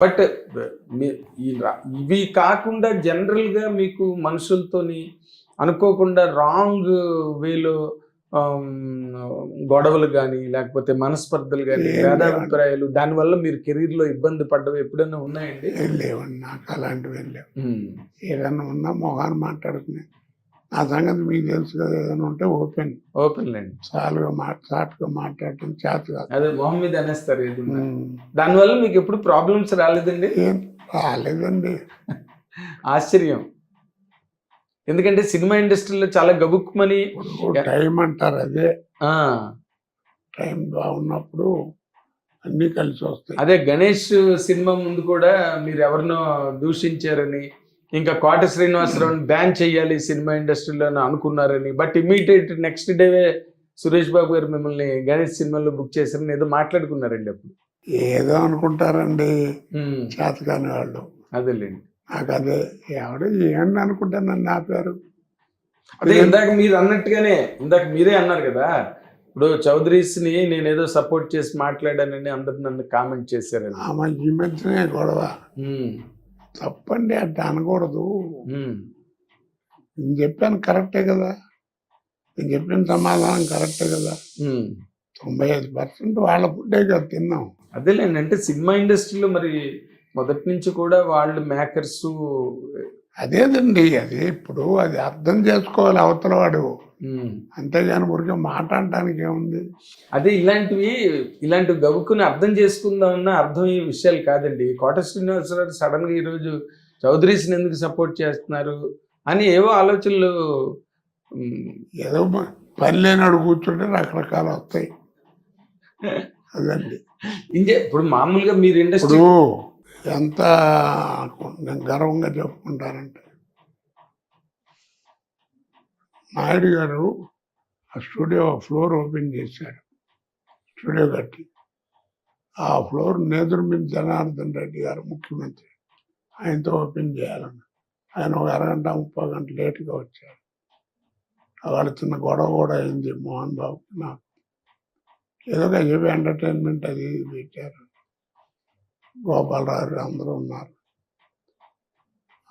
But ఇవి కాకుండా జనరల్గా మీకు మనుషులతోని అనుకోకుండా రాంగ్ వేలో గొడవలు కానీ లేకపోతే మనస్పర్ధలు కానీ భేదాభిప్రాయాలు దానివల్ల మీరు కెరీర్లో ఇబ్బంది పడ్డవి ఎప్పుడైనా ఉన్నాయండి? లేవండి నాకు అలాంటివి లేవు. ఏదైనా ఉన్నా మొహాన్ని మాట్లాడుకునే నా సంగతి మీకు తెలుసు కదా ఏదైనా ఉంటే ఓపెన్. ఓపెన్ లేండి. చాలుగా మా చాటుగా మాట్లాడటం చేత కాదు. అదే మొహం మీద అనేస్తారు. దానివల్ల మీకు ఎప్పుడు ప్రాబ్లమ్స్ రాలేదండి? ఏం రాలేదండి. ఆశ్చర్యం. ఎందుకంటే సినిమా ఇండస్ట్రీలో చాలా గబుక్కుమని టైం అంటారు అదే. ఆ, టైం బాగున్నప్పుడు అన్నీ కలిసి వస్తాయి. అదే గణేష్ సినిమా ముందు కూడా మీరు ఎవరినో దూషించారని ఇంకా కోట శ్రీనివాసరావుని బ్యాన్ చేయాలి సినిమా ఇండస్ట్రీలో అని అనుకున్నారని. But immediate next day Suresh Babu గారు మిమ్మల్ని గణేష్ సినిమాలో బుక్ చేశారని ఏదో మాట్లాడుకున్నారండి అప్పుడు. ఏదో అనుకుంటారండి. ఉమ్, చేతకాని వాళ్ళు. అదేలేండి. నాకు అదే ఎవడు ఏంటి అనుకుంటే నన్ను ఆపారు అదే ఇందాక మీరు అన్నట్టుగానే ఇందాక మీరే అన్నారు కదా ఇప్పుడు చౌదరీస్ని నేను ఏదో సపోర్ట్ చేసి మాట్లాడానని అందరు నన్ను కామెంట్ చేశారని. ఆమె ఈ మధ్యనే గొడవ. ఉమ్, తప్పండి అట్లా అనకూడదు నేను చెప్పాను కరెక్టే కదా. నేను చెప్పిన సమాధానం కరెక్టే కదా. తొంభై ఐదు పర్సెంట్ వాళ్ళ ఫుడ్డే కదా తిన్నాం. అదేలేండి అంటే సినిమా ఇండస్ట్రీలో మరి మొదటి నుంచి కూడా వాళ్ళు మేకర్స్ అదేదండి అది ఇప్పుడు అది అర్థం చేసుకోవాలి అవతల వాడు. అంతేగాని ఊరికే మాట అనడానికి ఏముంది? అదే ఇలాంటివి ఇలాంటివి గవ్వుకుని అర్థం చేసుకుందామన్న అర్థమయ్యే విషయాలు కాదండి. కోట శ్రీనివాసరావు సడన్గా ఈరోజు చౌదరీస్ని ఎందుకు సపోర్ట్ చేస్తున్నారు అని ఏవో ఆలోచనలు ఏదో పని లేనాడు కూర్చుంటే రకరకాలు వస్తాయి. అదండి. ఇంకే ఇప్పుడు మామూలుగా మీరు ఇండస్ట్రీ ఎంత నేను గర్వంగా చెప్పుకుంటానంటే నాయుడు గారు ఆ స్టూడియో ఫ్లోర్ ఓపెన్ చేశారు. స్టూడియో కట్టి. ఆ ఫ్లోర్ నేదురుమిల్ జనార్దన్ రెడ్డి గారు ముఖ్యమంత్రి. ఆయనతో ఓపెన్ చేయాలని ఆయన ఒక అరగంట ముప్పై గంట లేట్గా వచ్చారు. వాళ్ళ చిన్న గొడవ కూడా అయింది మోహన్ బాబు నాకు. ఏదో ఒక ఎంటర్టైన్మెంట్ అది పెట్టారు. గోపాలరావు అందరూ ఉన్నారు.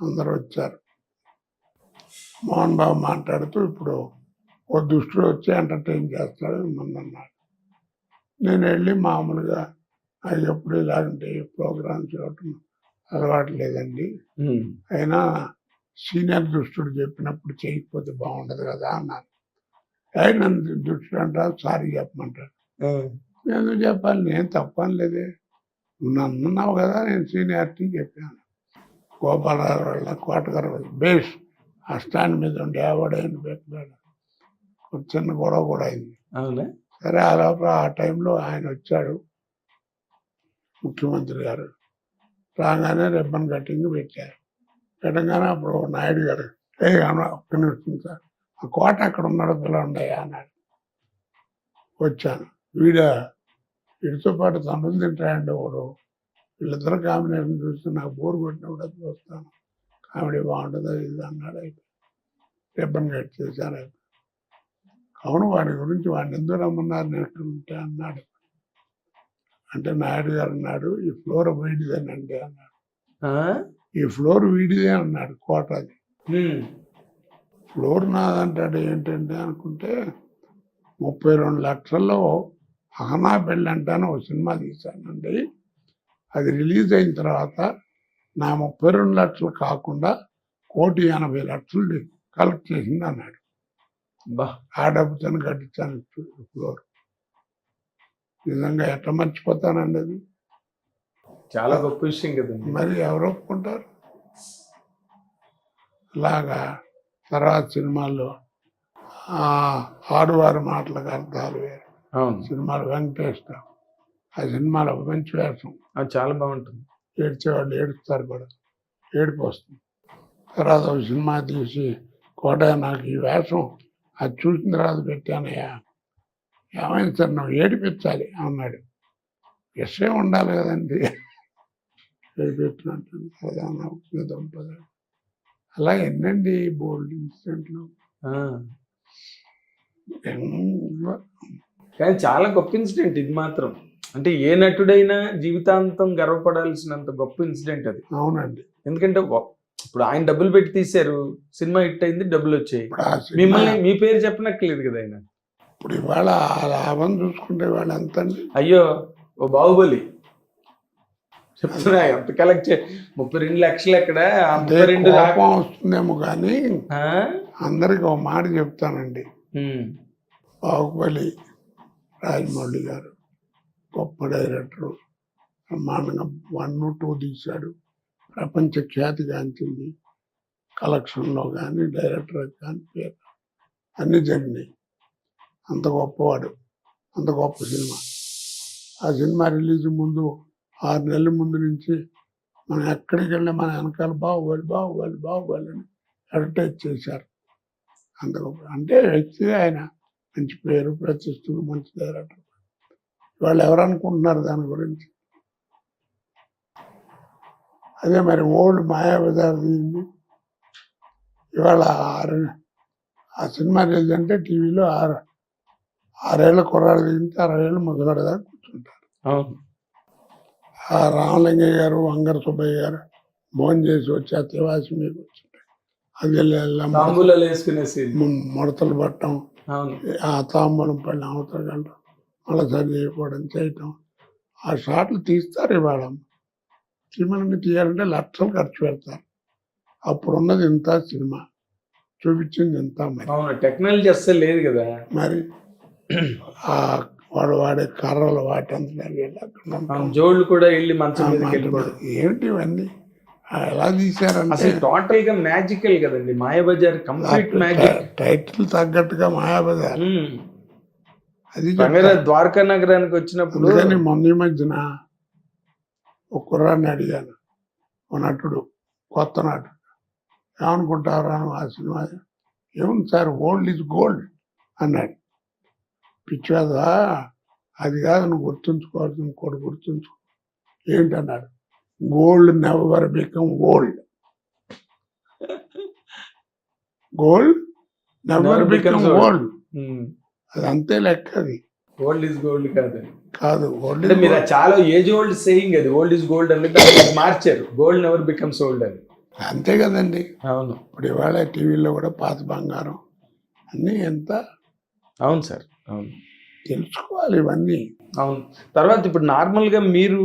అందరూ వచ్చారు. మోహన్ బాబు మాట్లాడుతూ ఇప్పుడు ఓ దుష్టుడు వచ్చి ఎంటర్టైన్ చేస్తాడు మిమ్మల్ని అన్నాడు. నేను వెళ్ళి మామూలుగా నాకు ఎప్పుడు ఇలాంటి ప్రోగ్రామ్స్ చూడటం అలవాటు లేదండి. అయినా సీనియర్ దుష్టుడు చెప్పినప్పుడు చేయకపోతే బాగుండదు కదా అన్నారు "ఏయ్, నన్ను దుష్టుడు అంటారు సారీ చెప్పమంటారు నేను చెప్పాలి? నేను తప్పనిలేదే నువ్వు నన్ను అన్నావు కదా నేను సీనియారిటీ చెప్పాను. గోపాలరావు వాళ్ళ కోటగారు బేస్. ఆ స్టాండ్ మీద ఉండి పెట్టాడు ఒక చిన్న గొడవ కూడా అయింది. సరే ఆ లోపల ఆ టైంలో ఆయన వచ్చాడు. ముఖ్యమంత్రి గారు రాగానే రిబ్బన్ కటింగ్ పెట్టారు. పెట్టగానే అప్పుడు నాయుడు గారు ఏ ఒక్క నిమిషం సార్ ఆ కోట అక్కడ ఉన్నాడు పిలవండి అన్నాడు. వచ్చాను. వీడ వీడితో పాటు తమ్ముడు తింటాయండి ఒకడు. వీళ్ళిద్దరు కాంబినేషన్ చూస్తే నాకు బోర్ కొట్టినప్పుడు వస్తాను కామెడీ బాగుంటుంది ఇది అన్నాడు. రిబ్బన్ కట్ అయిపోయి అవును వాడి గురించి వాడిని ఎందుకు రమ్మన్నారు ఉంటే అన్నాడు. అంటే నాయుడు గారు అన్నాడు ఈ ఫ్లోర్ వీడిదేనండి అన్నాడు? ఈ ఫ్లోర్ వీడిదే అన్నాడు కోట అది ఫ్లోర్ నాదంటాడు ఏంటంటే అనుకుంటే ముప్పై రెండు లక్షల్లో అహనా పెళ్ళి అంటాను ఒక సినిమా తీశానండి. అది రిలీజ్ అయిన తర్వాత నా ముప్పై రెండు లక్షలు కాకుండా కోటి ఎనభై లక్షలు కలెక్ట్ చేసింది అన్నాడు. ఆ డబ్బుతో కట్టించాను ఫ్లోర్. నిజంగా ఎట్లా మర్చిపోతానండి అది? చాలా గొప్ప విషయం కదండి. మరి ఎవరు ఒప్పుకుంటారు? అలాగా తర్వాత సినిమాల్లో ఆడువారి మాటలకు అర్థాలు వేరు. సినిమాలు వెంకటేష్ ఆ సినిమాలో మంచి వేషం. చాలా బాగుంటుంది. ఏడ్చేవాళ్ళు ఏడుస్తారు కూడా. ఏడుపు వస్తుంది. తర్వాత ఒక సినిమా తీసి కోట నాకు ఈ వేషం అది చూసిన తర్వాత పెట్టానయ్యా. ఏమైంది సార్ నువ్వు ఏడిపించాలి అన్నాడు. విషయం ఉండాలి కదండి. దంపద అలా ఎన్నండి బోల్డ్ ఇన్సిడెంట్లు. కానీ చాలా గొప్ప ఇన్సిడెంట్ ఇది మాత్రం. అంటే ఏ నటుడైనా జీవితాంతం గర్వపడాల్సినంత గొప్ప ఇన్సిడెంట్ అది. అవునండి. ఎందుకంటే ఇప్పుడు ఆయన డబ్బులు పెట్టి తీశారు సినిమా హిట్ అయింది డబ్బులు వచ్చాయి. మిమ్మల్ని మీ పేరు చెప్పనక్కర్లేదు కదా ఆయన. ఇప్పుడు ఇవాళ లాభం చూసుకుంటే వాళ్ళు ఎంత అయ్యో ఓ బాహుబలి. చెప్తున్నా ఎంత కలెక్ట్ చే ముప్పై రెండు లక్షలు ఎక్కడ? ముప్పై రెండు కోపం వస్తుందేమో కానీ? అందరికి ఒక మాట చెప్తానండి. బాహుబలి రాజమౌళి గారు. గొప్ప డైరెక్టర్ బ్రహ్మాండంగా వన్ టూ తీశాడు. ప్రపంచ ఖ్యాతి గాంచింది. కలెక్షన్లో కానీ డైరెక్టర్ కానీ పేరు. అన్నీ జరిగినాయి. అంత గొప్పవాడు. అంత గొప్ప సినిమా. ఆ సినిమా రిలీజ్ ముందు ఆరు నెలల ముందు నుంచి మనం ఎక్కడికి వెళ్ళినా మన వెనకాల బాహుబలి బాహుబలి బాహుబలి అని అడ్వర్టైజ్ చేశారు. అంత గొప్ప. అంటే వ్యక్తి ఆయన మంచి పేరు ప్రతిష్టలు మంచి డైరెక్టర్. వాళ్ళు ఎవరు అనుకుంటున్నారు దాని గురించి? అదే మరి ఓల్డ్ మాయాబజార్ దిగింది ఇవాళ ఆరు ఆ సినిమా అంటే టీవీలో ఆరు ఆరేళ్ళ కుర్రాడు దిగితే అరవై ముసలాడు దాకా కూర్చుంటారు ఆ రామలింగయ్య గారు వంగర సుబ్బయ్య గారు భోజనం చేసి వచ్చి ఆ తివాసి మీద కూర్చుంటారు. అది ముడతలు పట్టడం. ఆ తాంబూలం పళ్ళి అవతల గంట మళ్ళీ సరి చేయకపోవడం చేయటం. ఆ షాట్లు తీస్తారు ఇవాళ. సినిమాని తీయాలంటే లక్షలు ఖర్చు పెడతారు. అప్పుడు ఉన్నది ఇంత సినిమా. చూపించింది ఇంత మరి. అవును టెక్నాలజీ అస్సలు లేదు కదా. మరి ఆ వాడు వాడే కర్రలు. అవును జోళ్ళు కూడా వెళ్ళి మంచం ఏమిటి ఇవన్నీ? ఎలా తీశారంటే అసలు టోటల్గా మ్యాజికల్ కదండి. Mayabazar complete magic. టైటిల్ తగ్గట్టుగా మాయాబజార్. అది ద్వారకా నగరానికి వచ్చినప్పుడు అందుకని మొన్న మధ్యన ఒక కుర్రాన్ని అడిగాను. ఒక నటుడు కొత్త నటుడు. ఏమనుకుంటారా ఆ సినిమా? ఏముంది సార్ ఓల్డ్ ఇస్ గోల్డ్ అన్నాడు. పిచ్చివాదా అది కాదు నువ్వు గుర్తుంచుకోవాల్సిన ఇంకోటి గుర్తుంచుకో. ఏంటన్నాడు? Gold never become old. Gold never become. Old. అది అంతే లెక్క అది. ఓల్డ్ ఇస్ గోల్డ్ కాదు. కాదు ఓల్డ్ అంటే మీరు చాలా ఏజ్ ఓల్డ్ సేయింగ్ అది ఓల్డ్ ఇస్ గోల్డ్ దాన్ని మార్చారు. గోల్డ్ నెవర్ బికమ్స్ ఓల్డ్ అని. అంతే కదండి. అవును. ఇప్పుడు ఇవాళ టీవీలో కూడా పాత బంగారం అన్నీ ఎంత అవును సార్ అవును. తెలుసుకోవాలి ఇవన్నీ. అవును. తర్వాత ఇప్పుడు నార్మల్గా మీరు